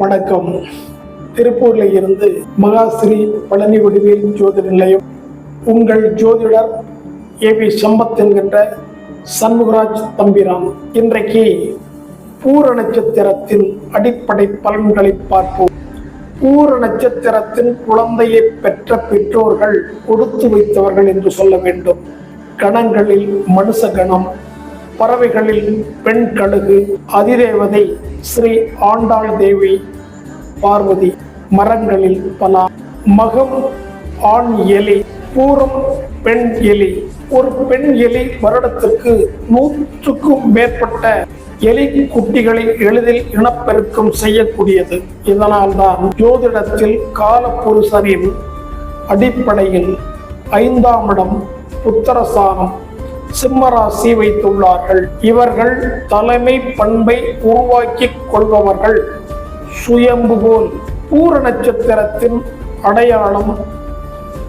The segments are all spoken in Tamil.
வணக்கம். திருப்பூர்ல இருந்து மகாஸ்ரீ பழனி வடிவேல் ஜோதிட நிலையம். உங்கள் ஜோதிடர் ஏ பி சம்பத் என்கின்ற சண்முகராஜ் தம்பிராம். இன்றைக்கு பூர நட்சத்திரத்தின் அடிப்படை பலன்களை பார்ப்போம். பூர நட்சத்திரத்தின் குழந்தையை பெற்ற பெற்றோர்கள் கொடுத்து வைத்தவர்கள் என்று சொல்ல வேண்டும். கணங்களில் மனுஷ கணம் பறவைகளில் பெண் கழுகு அதிதேவதை ஸ்ரீ ஆண்டாள் தேவி பார்வதி மரங்களில் பலா மகம் ஆண் எலி பூரம் பெண் எலி. ஒரு பெண் எலி வருடத்துக்கு நூற்றுக்கும் மேற்பட்ட எலி குட்டிகளை எளிதில் இனப்பெருக்கம் செய்யக்கூடியது. இதனால்தான் ஜோதிடத்தில் காலப்புருஷரின் அடிப்படையில் ஐந்தாம் இடம் புத்திரசாரம் சிம்மராசி வைத்துள்ளார்கள். இவர்கள் தலைமை பண்பை உருவாக்கி கொள்பவர்கள். சுயம்பு போல் பூர நட்சத்திரத்தின் அடையாளம்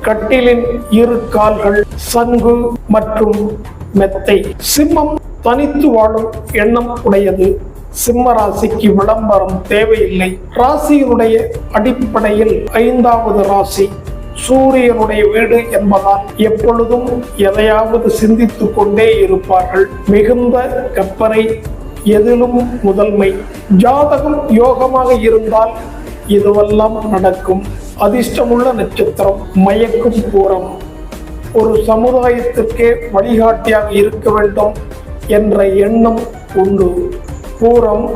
கட்டிலின் இரு கால்கள் சங்கு மற்றும் மெத்தை. சிம்மம் தனித்து வாழும் எண்ணம் உடையது. சிம்ம ராசிக்கு விளம்பரம் தேவையில்லை. ராசியினுடைய அடிப்படையில் ஐந்தாவது ராசி. சூரியனுடைய வீடு என்பதால் எப்பொழுதும் எதையாவது சிந்தித்துக் கொண்டே இருப்பார்கள். மிகுந்த கற்பனை எதிலும் முதன்மை. ஜாதகம் யோகமாக இருந்தால் இதுவெல்லாம் நடக்கும். அதிர்ஷ்டமுள்ள நட்சத்திரம் மயக்கும் பூரம். ஒரு சமுதாயத்திற்கே வழிகாட்டியாக இருக்க வேண்டும் என்ற எண்ணம் உண்டு. பூரம்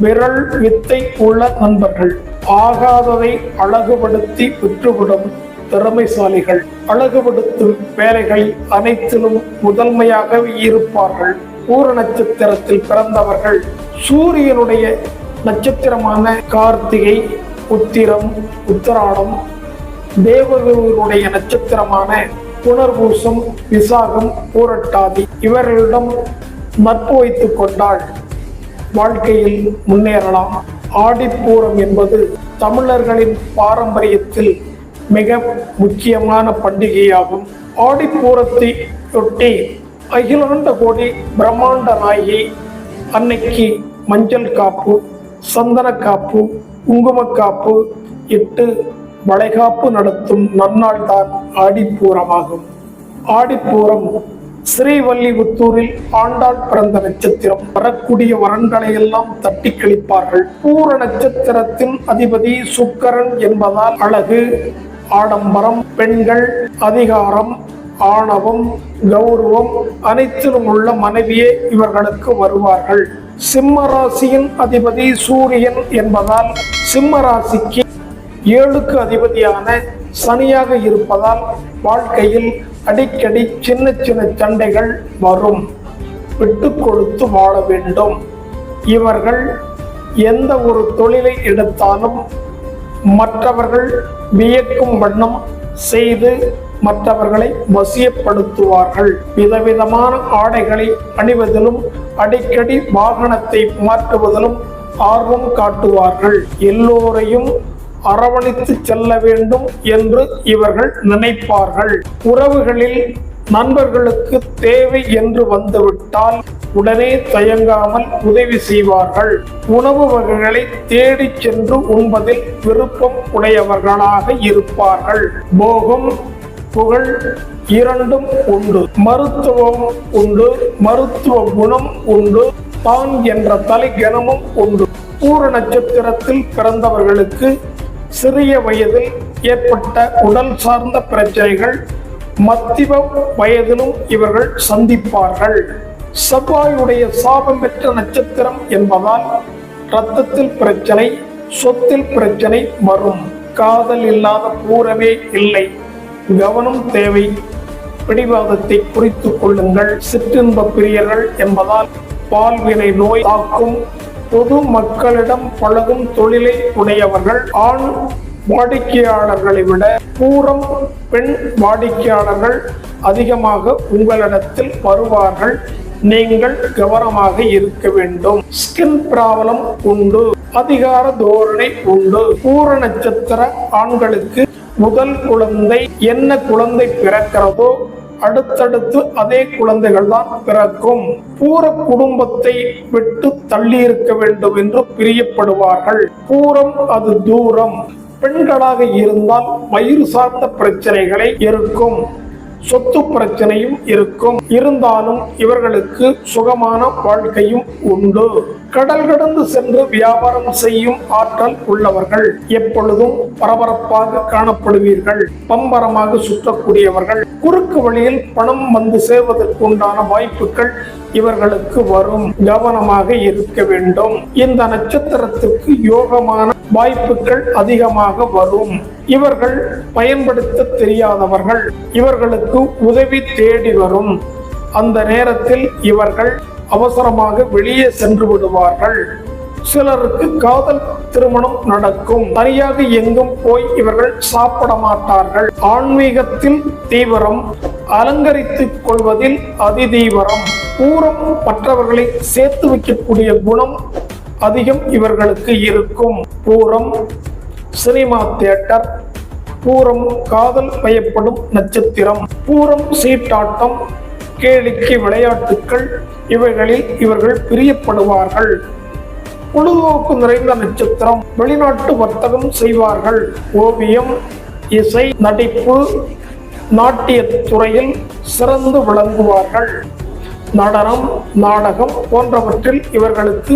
விரல் வித்தை உள்ள நண்பர்கள். ஆகாததை அழகுபடுத்தி விற்றுவிடும் திறமைசாலிகள். அழகுபடுத்தும் வேலைகள் அனைத்திலும் முதன்மையாக இருப்பார்கள். பூர நட்சத்திரத்தில் பிறந்தவர்கள் சூரியனுடைய நட்சத்திரமான கார்த்திகை உத்திரம் உத்தராடம் தேவகுருவனுடைய நட்சத்திரமான புனர்பூசம் விசாகம் பூரட்டாதி இவர்களிடம் நட்பு வைத்துக் கொண்டால் வாழ்க்கையில் முன்னேறலாம். ஆடிப்பூரம் என்பது தமிழர்களின் பாரம்பரியத்தில் மிக முக்கியமான பண்டிகையாகும். ஆடிப்பூரத்தையொட்டி அகிலாண்ட கோடி பிரம்மாண்ட நாயகி அன்னைக்கு மஞ்சள் காப்பு சந்தன காப்பு குங்குமக்காப்பு இட்டு வளைகாப்பு நடத்தும் நன்னாள் தான் ஆடிப்பூரமாகும். ஆடிப்பூரம் ஸ்ரீவல்லிபுத்தூரில் ஆண்டாள் பிறந்த நட்சத்திரம். வரக்கூடிய வரன்களை எல்லாம் தட்டி கழிப்பார்கள். பூர நட்சத்திரத்தின் அதிபதி சுக்கரன் என்பதால் அழகு ஆடம்பரம் பெண்கள் அதிகாரம் ஆணவம் கௌரவம் அனைத்திலும் உள்ள மனைவியே இவர்களுக்கு வருவார்கள். சிம்ம ராசியின் அதிபதி சூரியன் என்பதால் சிம்ம ராசிக்கு ஏழுக்கு அதிபதியான சனியாக இருப்பதால் வாழ்க்கையில் அடிக்கடி சின்ன சின்ன சண்டைகள் வரும். விட்டு கொடுத்து வாழ வேண்டும். இவர்கள் எந்த ஒரு தொழிலை எடுத்தாலும் மற்றவர்கள் வியக்கும் வண்ணம் செய்து மற்றவர்களை வசியப்படுத்துவார்கள். விதவிதமான ஆடைகளை அணிவதிலும் அடிக்கடி வாகனத்தை மாற்றுவதிலும் ஆர்வம் காட்டுவார்கள். எல்லோரையும் அரவணைத்து செல்ல வேண்டும் என்று இவர்கள் நினைப்பார்கள். உறவுகளில் நண்பர்களுக்கு தேவை என்று வந்துவிட்டால் உடனே தயங்காமல் உதவி செய்வார்கள். உணவு வகைகளை தேடி சென்று உண்பதில் விருப்பம் உடையவர்களாக இருப்பார்கள். போகம் புகழ் இரண்டும் உண்டு. மருத்துவம் உண்டு. மருத்துவ குணம் உண்டு. தான் என்ற தலை கனமும் உண்டு. பூர நட்சத்திரத்தில் பிறந்தவர்களுக்கு சிறிய வயதில் ஏற்பட்ட உடல் சார்ந்த பிரச்சனைகள் மத்திய வயதிலும் இவர்கள் சந்திப்பார்கள். செவ்வாயுடைய சாபம் பெற்ற நட்சத்திரம் என்பதால் இரத்தத்தில் பிரச்சனை சொத்தில் பிரச்சனை வரும். காதல் இல்லாத பூரமே இல்லை. கவனம் தேவை. பிடிவாதத்தை குறித்துக் கொள்ளுங்கள். சிற்றின்ப பிரியர்கள் என்பதால் பால்வினை நோய் தாக்கும் பொது மக்களிடம் பழகும் தொழிலை உடையவர்கள் ஆண் வாடிக்கையாளர்களை விட பூரம் பெண் வாடிக்கையாளர்கள் அதிகமாக உங்களிடத்தில் வருவார்கள். நீங்கள் கவனமாக இருக்க வேண்டும். ஸ்கின் ப்ராப்ளம் உண்டு. அதிகார தோரணை உண்டு. பூர நட்சத்திர ஆண்களுக்கு முதல் குழந்தை என்ன குழந்தை பிறக்கிறதோ அடுத்தடுத்து அதே குழந்தைகள் தான் பிறக்கும். பூர குடும்பத்தை விட்டு தள்ளியிருக்க வேண்டும் என்று பிரியப்படுவார்கள். பூரம் அது தூரம். பெண்களாக இருந்தால் வயிறு சார்ந்த பிரச்சனைகளை இருக்கும் சொத்து பிரச்சனையும் இருக்கும். இருந்தாலும் இவர்களுக்கு சுகமான வாழ்க்கையும் உண்டு. கடல் கடந்து சென்று வியாபாரம் செய்யும் ஆற்றல் உள்ளவர்கள் எப்பொழுதும் பரபரப்பாக காணப்படுவீர்கள். பம்பரமாக சுற்றக்கூடியவர்கள். குறுக்கு வழியில் பணம் வந்து சேர்வதற்கு உண்டான வாய்ப்புகள் இவர்களுக்கு வரும். கவனமாக இருக்க வேண்டும். இந்த நட்சத்திரத்திற்கு யோகமான வாய்ப்புகள் அதிகமாக வரும். இவர்கள் பயன்படுத்த தெரியாதவர்கள். இவர்களுக்கு உதவி தேடி வரும். அந்த நேரத்தில் இவர்கள் அவசரமாக வெளியே சென்று விடுவார்கள். சிலருக்கு காதல் திருமணம் நடக்கும். தனியாக எங்கும் போய் இவர்கள் சாப்பிட மாட்டார்கள். ஆன்மீகத்தில் தீவிரம் அலங்கரித்துக் கொள்வதில் அதிதீவிரம். பூரம் மற்றவர்களை சேர்த்து வைக்கக்கூடிய குணம் அதிகம் இவர்களுக்கு இருக்கும் பூரம் சினிமா தியேட்டர் பூரம் காதல் பயப்படும் நட்சத்திரம் பூரம் சீட்டாட்டம் கேளிக்கை விளையாட்டுக்கள் இவைகளில் இவர்கள் பிரியப்படுவார்கள். பொழுதுபோக்கு நிறைந்த நட்சத்திரம் வெளிநாட்டு வர்த்தகம் செய்வார்கள். ஓவியம் இசை நடிப்பு நாட்டியத்துறையில் சிறந்து விளங்குவார்கள். நடனம் நாடகம் போன்றவற்றில் இவர்களுக்கு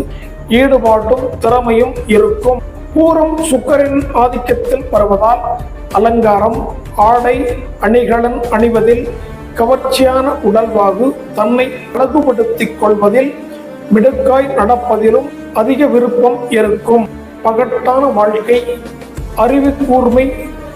ஈடுபாட்டும் திறமையும் இருக்கும். பூரம் சுக்கரின் ஆதிக்கத்தில் வருவதால் அலங்காரம் ஆடை அணிகலன் அணிவதில் கவர்ச்சியான உடல்வாகு தன்னை அழகுபடுத்திக் கொள்வதில் மிடுக்காய் நடப்பதிலும் அதிக விருப்பம் இருக்கும். பகட்டான வாழ்க்கை அறிவு கூர்மை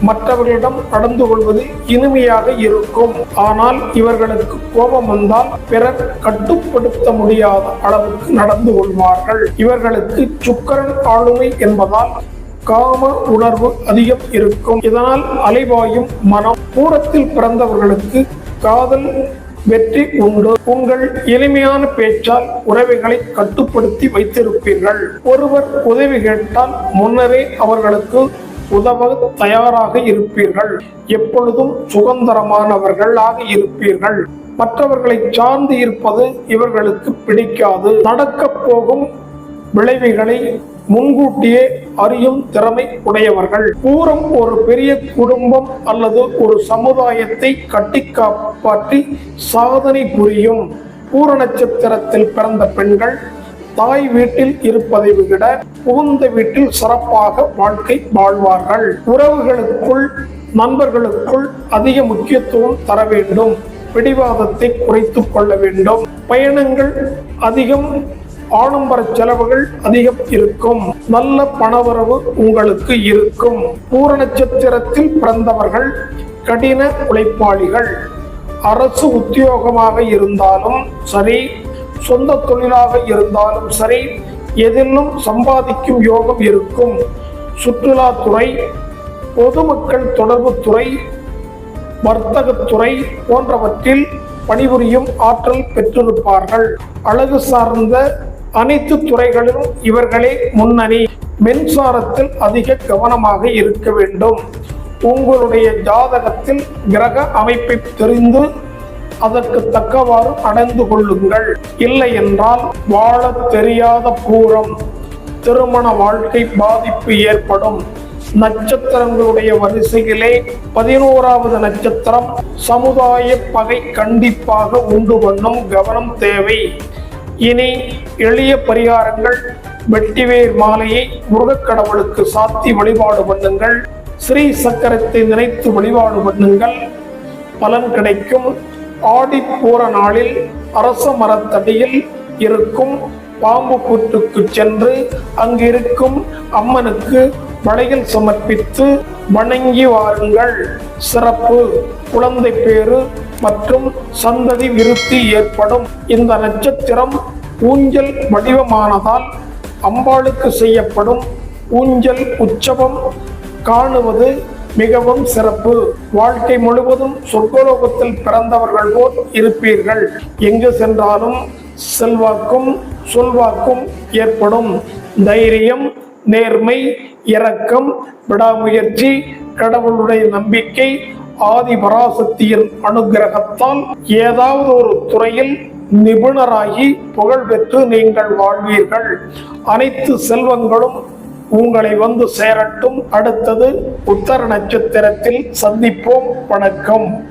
மற்றவர்களிடம் நடந்து கொள்வது இனிமையாக இருக்கும். ஆனால் இவர்களுக்கு கோபம் வந்தால் பிறர் கட்டுப்படுத்த முடியாத அளவுக்கு நடந்து கொள்வார்கள். இவர்களுக்கு சுக்கரன் ஆளுமை என்பதால் காம உணர்வு அதிகம் இருக்கும். இதனால் அலைவாயும் மனம் கூடத்தில் பிறந்தவர்களுக்கு காதல் வெற்றி உண்டு. உங்கள் எளிமையான பேச்சால் உறவுகளை கட்டுப்படுத்தி வைத்திருப்பீர்கள். ஒருவர் உதவி கேட்டால் முன்னரே அவர்களுக்கு உதவ தயாராக இருப்பீர்கள். எப்பொழுதும் சுதந்திரமானவர்களாக இருப்பீர்கள். மற்றவர்களை சார்ந்து இருப்பது இவர்களுக்கு பிடிக்காது. நடக்கப் போகும் விளைவுகளை முன்கூட்டியே அறியும் திறமை உடையவர்கள். பூரம் ஒரு பெரிய குடும்பம் அல்லது ஒரு சமுதாயத்தை கட்டி காப்பாற்றி சாதனை புரியும். பூர நட்சத்திரத்தில் பிறந்த பெண்கள் தாய் வீட்டில் இருப்பதை விட புகுந்த வீட்டில் சிறப்பாக வாழ்க்கை வாழ்வார்கள். உறவுகளுக்குள் நண்பர்களுக்குள் அதிக முக்கியத்துவம் தர வேண்டும். பிடிவாதத்தை குறைத்துக் கொள்ள வேண்டும். பயணங்கள் அதிகம் ஆடம்பர செலவுகள் அதிகம் இருக்கும். நல்ல பணவரவு உங்களுக்கு இருக்கும். பூர நட்சத்திரத்தில் பிறந்தவர்கள் கடின உழைப்பாளிகள். அரசு உத்தியோகமாக இருந்தாலும் சரி சொந்த தொழிலாக இருந்தாலும் சரி எதிலும் சம்பாதிக்கும் யோகம் இருக்கும். சுற்றுலாத்துறை பொதுமக்கள் தொடர்புத்துறை வர்த்தகத்துறை போன்றவற்றில் பணிபுரியும் ஆற்றல் பெற்றிருப்பார்கள். அழகு சார்ந்த அனைத்து துறைகளிலும் இவர்களே முன்னணி. மின்சாரத்தில் அதிக கவனமாக இருக்க வேண்டும். உங்களுடைய ஜாதகத்தில் கிரக அமைப்பை தெரிந்து அதற்கு தக்கவாறு அடைந்து கொள்ளுங்கள். இல்லை என்றால் வாழத் தெரியாத பூரம் திருமண வாழ்க்கை பாதிப்பு ஏற்படும். நட்சத்திரங்களுடைய வரிசையிலே பதினோராவது நட்சத்திரம் சமுதாய பகை கண்டிப்பாக உண்டு பண்ணும் கவனம் தேவை. இனி எளிய பரிகாரங்கள் வெட்டிவேர் மாலையை முருகக்கடவுளுக்கு சாத்தி வழிபாடு பண்ணுங்கள். ஸ்ரீ சக்கரத்தை நினைத்து வழிபாடு பண்ணுங்கள். பலன் கிடைக்கும். ஆடிப்பூர நாளில் அரச மரத்தடியில் இருக்கும் பாம்பு கூட்டுக்கு சென்று அங்கிருக்கும் அம்மனுக்கு வளையல் சமர்ப்பித்து வணங்கி வாருங்கள். சிறப்பு. குழந்தை பேறு மற்றும் சந்ததி விருத்தி ஏற்படும். இந்த நட்சத்திரம் ஊஞ்சல் வடிவமானதால் அம்பாளுக்கு செய்யப்படும். ஊஞ்சல் உற்சவம் காணுவது மிகவும் சிறப்பு. வாழ்க்கை முழுவதும் சொர்க்கலோகத்தில் பிறந்தவர்கள் போல் இருப்பீர்கள். எங்கு சென்றாலும் செல்வாக்கும் சொல்வாக்கும் ஏற்படும். தைரியம் நேர்மை இரக்கம் விடாமுயற்சி கடவுளுடைய நம்பிக்கை ஆதிபராசக்தியின் அனுகிரகத்தால் ஏதாவது ஒரு துறையில் நிபுணராகி புகழ் பெற்று நீங்கள் வாழ்வீர்கள். அனைத்து செல்வங்களும் உங்களை வந்து சேரட்டும். அடுத்தது உத்தர நட்சத்திரத்தில் சந்திப்போம். வணக்கம்.